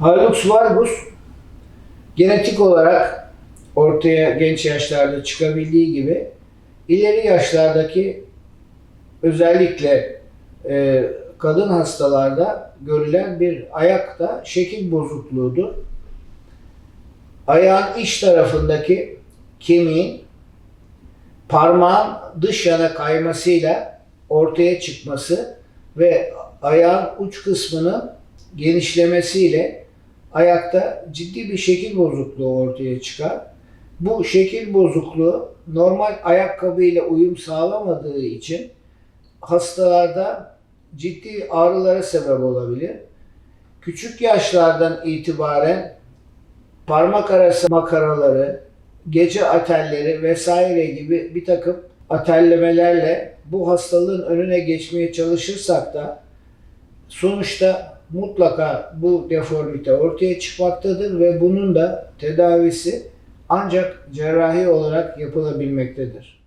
Hallux valgus genetik olarak ortaya genç yaşlarda çıkabildiği gibi ileri yaşlardaki özellikle e, kadın hastalarda görülen bir ayakta şekil bozukluğudur. Ayağın iç tarafındaki kemiğin parmağın dış yana kaymasıyla ortaya çıkması ve ayağın uç kısmının genişlemesiyle ayakta ciddi bir şekil bozukluğu ortaya çıkar. Bu şekil bozukluğu normal ayakkabı ile uyum sağlamadığı için hastalarda ciddi ağrılara sebep olabilir. Küçük yaşlardan itibaren parmak arası makaraları, gece atelleri vesaire gibi bir takım atellemelerle bu hastalığın önüne geçmeye çalışırsak da sonuçta mutlaka bu deformite ortaya çıkmaktadır ve bunun da tedavisi ancak cerrahi olarak yapılabilmektedir.